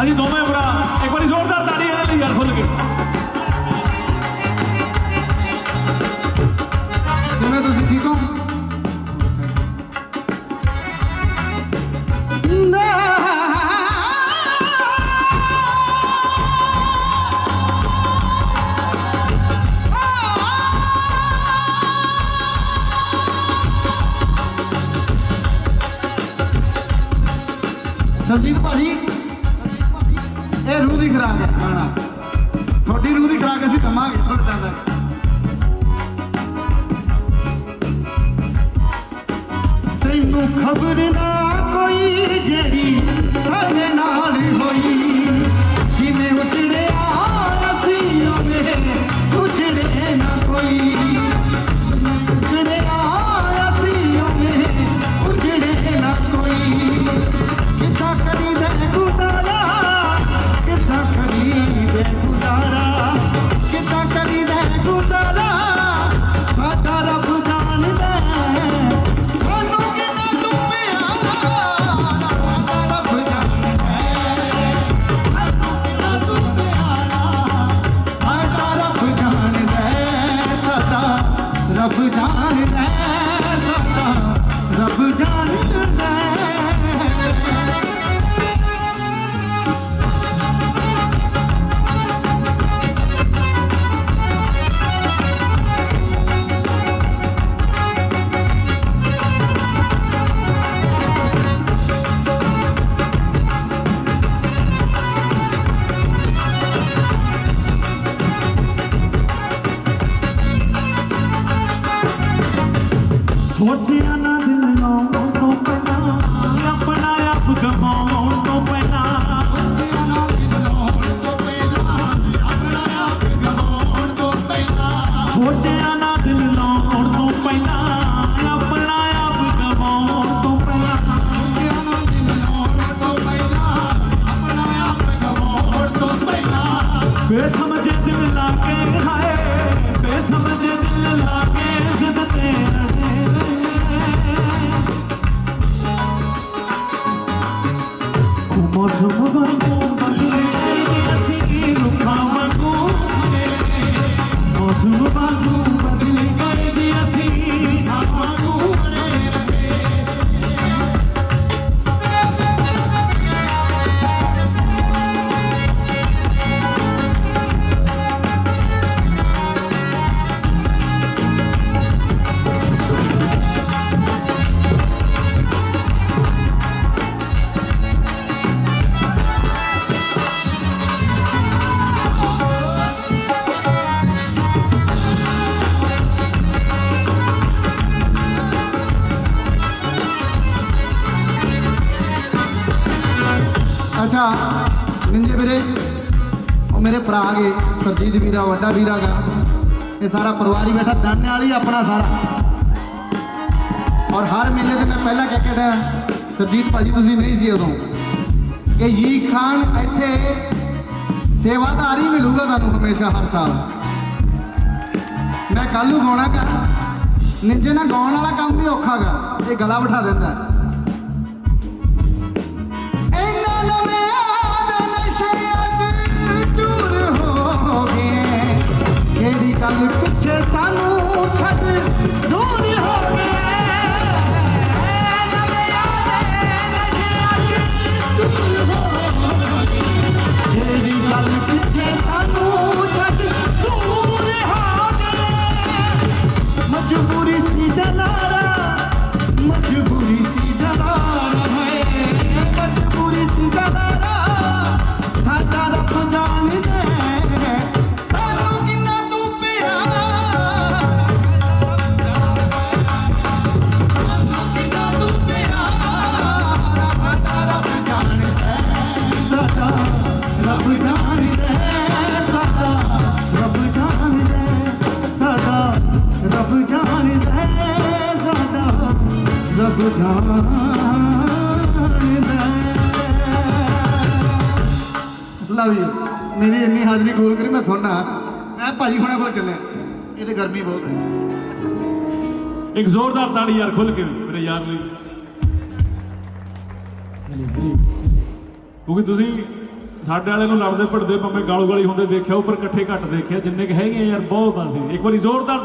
ਅਸੀਂ ਦੋਵੇਂ ਭਰਾ ਇੱਕ ਵਾਰੀ ਜ਼ੋਰਦਾਰ ਤਾੜੀ ਇਹਦੇ ਲਈ ਯਾਰ ਖੁੱਲ ਕੇ ਕਿਵੇਂ ਤੁਸੀਂ ਠੀਕ ਹੋ? ਸਰਜੀਤ ਭਾਜੀ ਇਹ ਰੂਹ ਦੀ ਖਰਾਕ ਹੈ ਖਾਣਾ। ਤੁਹਾਡੀ ਰੂਹ ਦੀ ਖਰਾਕ ਅਸੀਂ ਦਵਾਂਗੇ ਤੁਹਾਡੇ ਟਾਈਮ ਤੈਨੂੰ ਖਬਰ ਨਾ ਕੋਈ ਜਿਹੜੀ ਸਾਡੇ ਨਾਲ ਹੋਈ। ਸੋਚਿਆ ਨਾ ਦਿਲ ਲਾਉਣ ਤੋਂ ਪਹਿਲਾਂ, ਆਪਣਾ ਆਪ ਗਵਾਉਣ ਤੋਂ ਪਹਿਲਾਂ। ਸੋਚਿਆ ਨਾ ਦਿਲ ਲਾਉਣ ਤੋਂ ਪਹਿਲਾਂ, ਆਪਣਾ ਆਪ ਗਵਾਉਣ ਤੋਂ ਪਹਿਲਾਂ। ਸੋਚਿਆ ਨਾ ਦਿਲ ਲਾਉਣ ਤੋਂ ਪਹਿਲਾਂ, ਆਪਣਾ ਆਪ ਗਵਾਉਣ ਤੋਂ ਪਹਿਲਾਂ। ਸੋਚਿਆ ਨਾ ਦਿਲ ਲਾਉਣ ਤੋਂ ਪਹਿਲਾਂ, ਆਪਣਾ ਆਪ ਗਵਾਉਣ ਤੋਂ ਪਹਿਲਾਂ। ਬੇਸਮਝ ਅੱਛਾ ਨਿੰਜੇ ਵੀਰੇ, ਉਹ ਮੇਰੇ ਭਰਾ ਗਏ ਸਰਜੀਤ ਵੀਰਾ ਵੱਡਾ ਵੀਰਾ ਗਾ ਇਹ ਸਾਰਾ ਪਰਿਵਾਰ ਹੀ ਬੈਠਾ, ਦਾਨੇ ਵਾਲੀ ਆਪਣਾ ਸਾਰਾ। ਔਰ ਹਰ ਮੇਲੇ ਤੇ ਮੈਂ ਪਹਿਲਾਂ ਕਹਿ ਕੇ ਦਾ ਸਰਜੀਤ ਭਾਜੀ, ਤੁਸੀਂ ਨਹੀਂ ਸੀ ਉਦੋਂ। ਕਿ ਯੀ ਖਾਨ ਇੱਥੇ ਸੇਵਾਦਾਰੀ ਮਿਲੂਗਾ ਤੁਹਾਨੂੰ ਹਮੇਸ਼ਾ, ਹਰ ਸਾਲ। ਮੈਂ ਕੱਲ੍ਹ ਨੂੰ ਗਾਉਣਾ ਗਾ। ਨਿੰਜੇ ਨਾਲ ਗਾਉਣ ਵਾਲਾ ਕੰਮ ਵੀ ਔਖਾ ਗਾ, ਇਹ ਗਲਾ ਬਿਠਾ ਦਿੰਦਾ। ਕਿਹੜੀ ਗੱਲ ਪਿੱਛੇ ਸਾਨੂੰ। ਹੈ ਸਾਡਾ ਰੱਬ ਜਾਣਦਾ ਲਵ ਯੂ ਮੇਰੀ ਇੰਨੀ ਹਾਜ਼ਰੀ ਗੋਲ ਕਰੀ, ਮੈਂ ਸੁਣਨਾ ਮੈਂ ਭਾਜੀ ਹੁਣਾਂ ਕੋਲ ਚੱਲਿਆ। ਇਹਦੇ ਗਰਮੀ ਬਹੁਤ ਹੈ। ਇੱਕ ਜ਼ੋਰਦਾਰ ਤਾੜੀ ਯਾਰ ਖੁੱਲ ਕੇ ਮੇਰੇ ਯਾਰ ਲਈ। ਕਿਉਂਕਿ ਤੁਸੀਂ ਸਾਡੇ ਵਾਲੇ ਨੂੰ ਲੜਦੇ ਭਿੜਦੇ ਭਾਵੇਂ ਗਾਲੋ ਗਾਲੀ ਹੁੰਦੇ ਦੇਖਿਆ, ਉੱਪਰ ਇਕੱਠੇ ਘੱਟ ਦੇਖਿਆ, ਜਿੰਨੇ ਕ ਹੈਗੇ ਆ ਯਾਰ, ਬਹੁਤ ਆ ਸੀ ਇੱਕ ਵਾਰੀ ਜ਼ੋਰਦਾਰ